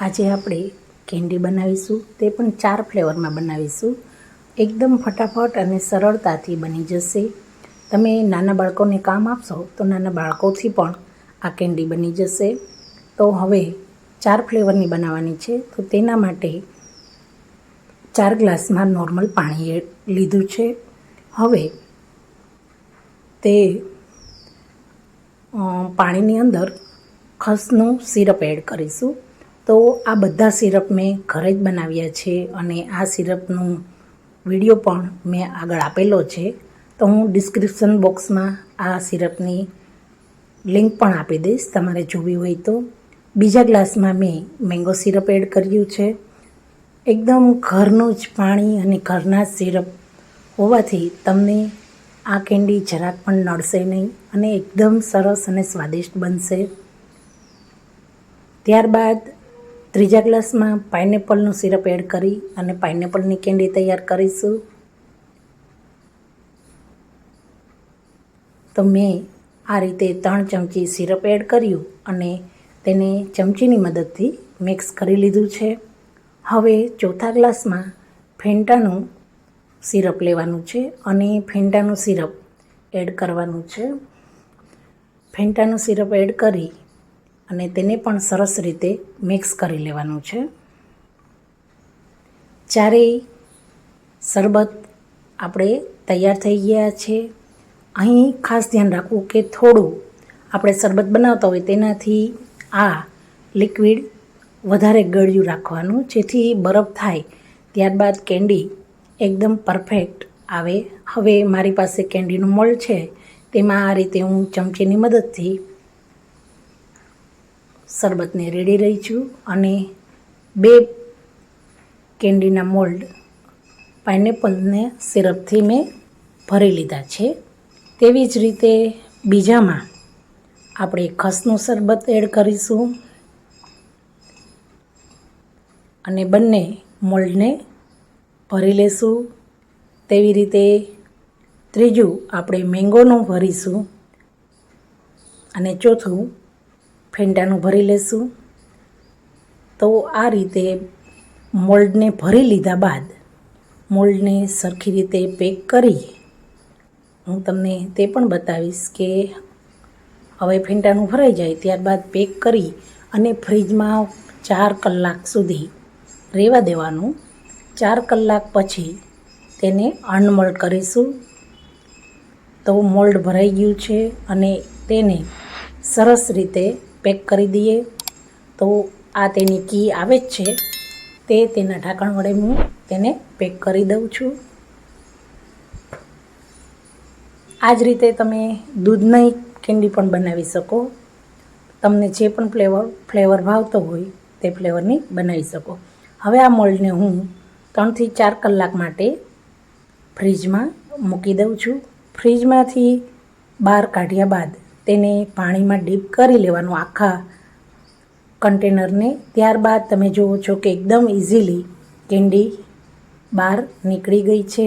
આજે આપણે કેન્ડી બનાવીશું, તે પણ ચાર ફ્લેવરમાં બનાવીશું. એકદમ ફટાફટ અને સરળતાથી બની જશે. તમે નાના બાળકોને કામ આપશો તો નાના બાળકોથી પણ આ કેન્ડી બની જશે. તો હવે ચાર ફ્લેવરની બનાવવાની છે, તો તેના માટે ચાર ગ્લાસમાં નોર્મલ પાણી લીધું છે. હવે તે પાણીની અંદર ખસનું સિરપ એડ કરીશું. તો આ બધા સિરપ મેં ઘરે જ બનાવ્યા છે અને આ સિરપનું વીડિયો પણ મેં આગળ આપેલો છે. તો હું ડિસ્ક્રિપ્શન બોક્સમાં આ સિરપની લિંક પણ આપી દઈશ, તમારે જોવી હોય તો. બીજા ગ્લાસમાં મેં મેંગો સિરપ એડ કર્યું છે. એકદમ ઘરનું જ પાણી અને ઘરના સિરપ હોવાથી તમને આ કેન્ડી જરાક પણ નડશે નહીં અને એકદમ સરસ અને સ્વાદિષ્ટ બનશે. ત્યારબાદ ત્રીજા ગ્લાસમાં પાઇનેપલનું સિરપ એડ કરી અને પાઇનેપલની કેન્ડી તૈયાર કરીશું. તો મેં આ રીતે ત્રણ ચમચી સિરપ એડ કર્યું અને તેને ચમચીની મદદથી મિક્સ કરી લીધું છે. હવે ચોથા ગ્લાસમાં ફેંટાનું સિરપ લેવાનું છે અને ફેન્ટાનું સિરપ એડ કરવાનું છે. ફેંટાનું સિરપ એડ કરી અને તેને પણ સરસ રીતે મિક્સ કરી લેવાનું છે. ચારેય શરબત આપણે તૈયાર થઈ ગયા છે. અહીં ખાસ ધ્યાન રાખવું કે થોડું આપણે શરબત બનાવતા હોય તેનાથી આ લિક્વિડ વધારે ગળ્યું રાખવાનું, જેથી બરફ થાય. ત્યારબાદ કેન્ડી એકદમ પરફેક્ટ આવે. હવે મારી પાસે કેન્ડીનું મળ છે. તેમાં આ રીતે હું ચમચીની મદદથી શરબતને રેડી રહી છું અને બે કેન્ડીના મોલ્ડ પાઇનેપલને સિરપથી મેં ભરી લીધા છે. તેવી જ રીતે બીજામાં આપણે ખસનું શરબત એડ કરીશું અને બંને મોલ્ડને ભરી લેશું. તેવી રીતે ત્રીજું આપણે મેંગોનું ભરીશું અને ચોથું ફેંટાનું ભરી લેશું. તો આ રીતે મોલ્ડને ભરી લીધા બાદ મોલ્ડને સરખી રીતે પેક કરી હું તમને તે પણ બતાવીશ કે હવે ફેંટાનું ભરાઈ જાય ત્યારબાદ પેક કરી અને ફ્રીજમાં ચાર કલાક સુધી રહેવા દેવાનું. ચાર કલાક પછી તેને અનમોલ્ડ કરીશું. તો મોલ્ડ ભરાઈ ગયું છે અને તેને સરસ રીતે પેક કરી દઈએ. તો આ તેની કી આવે જ છે. તે તેના ઢાંકણ વડે હું તેને પેક કરી દઉં છું. આ જ રીતે તમે દૂધની કેન્ડી પણ બનાવી શકો. તમને જે પણ ફ્લેવર ફ્લેવર ભાવતો હોય તે ફ્લેવરની બનાવી શકો. હવે આ મોલ્ડને હું ત્રણથી ચાર કલાક માટે ફ્રીજમાં મૂકી દઉં છું. ફ્રીજમાંથી બહાર કાઢ્યા બાદ તેને પાણીમાં ડીપ કરી લેવાનું આખા કન્ટેનરને. ત્યારબાદ તમે જુઓ છો કે એકદમ ઇઝીલી કેન્ડી બહાર નીકળી ગઈ છે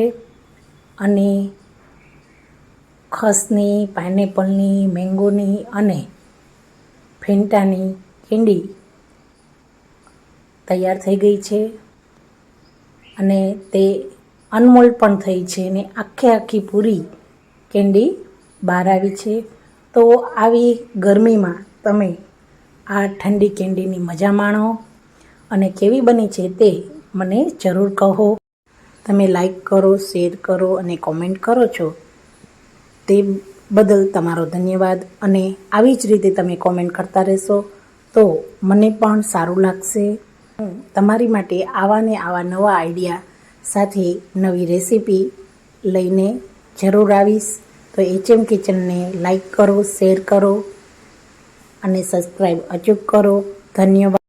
અને ખસની, પાઇનેપલની, મેંગોની અને ફેન્ટાની કેન્ડી તૈયાર થઈ ગઈ છે અને તે અનમોલ્ડ પણ થઈ છે અને આખે આખી પૂરી કેન્ડી બહાર આવી છે. તો આવી ગરમીમાં તમે આ ઠંડી કેન્ડીની મજા માણો અને કેવી બની છે તે મને જરૂર કહો. તમે લાઈક કરો શેર કરો અને કોમેન્ટ કરો છો તે બદલ તમારો ધન્યવાદ અને આવી જ રીતે તમે કોમેન્ટ કરતા રહેશો તો મને પણ સારું લાગશે. હું તમારી માટે આવા ને આવા નવા આઈડિયા સાથે નવી રેસીપી લઈને જરૂર આવીશ. તો એચએમ કિચનને લાઈક કરો શેર કરો અને સબસ્ક્રાઈબ અચૂક કરો. ધન્યવાદ.